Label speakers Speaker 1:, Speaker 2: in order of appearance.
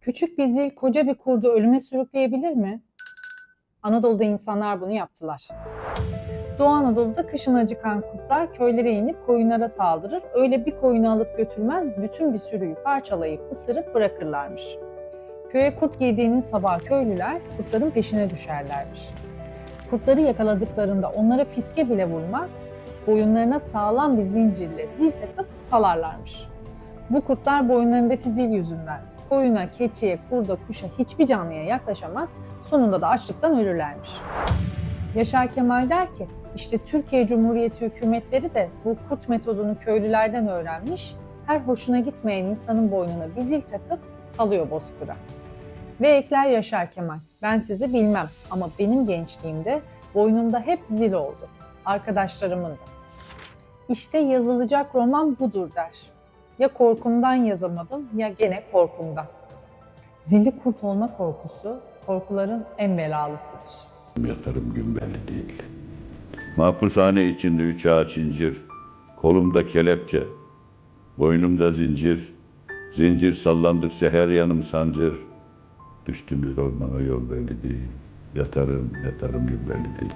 Speaker 1: Küçük bir zil koca bir kurdu ölüme sürükleyebilir mi? Anadolu'da insanlar bunu yaptılar. Doğu Anadolu'da kışın acıkan kurtlar köylere inip koyunlara saldırır. Öyle bir koyunu alıp götürmez, bütün bir sürüyü parçalayıp ısırıp bırakırlarmış. Köye kurt girdiğinin sabah köylüler kurtların peşine düşerlermiş. Kurtları yakaladıklarında onlara fiske bile vurmaz, boyunlarına sağlam bir zincirle zil takıp salarlarmış. Bu kurtlar boyunlarındaki zil yüzünden koyuna, keçiye, kurda, kuşa hiçbir canlıya yaklaşamaz, sonunda da açlıktan ölürlermiş. Yaşar Kemal der ki, işte Türkiye Cumhuriyeti hükümetleri de bu kurt metodunu köylülerden öğrenmiş, her hoşuna gitmeyen insanın boynuna bir zil takıp salıyor bozkıra. Ve ekler Yaşar Kemal, ben sizi bilmem ama benim gençliğimde boynumda hep zil oldu. Arkadaşlarımın da. İşte yazılacak roman budur der. Ya korkumdan yazamadım ya gene korkumdan. Zilli kurt olma korkusu korkuların en belalısıdır.
Speaker 2: Yatarım gün belli değil. Mahpushane içinde üç ağaç incir, kolumda kelepçe, boynumda zincir, zincir sallandıkça her yanım sancır. Düştüğümüz ormana yol belli değil, yatarım, yatarım gün belli değil.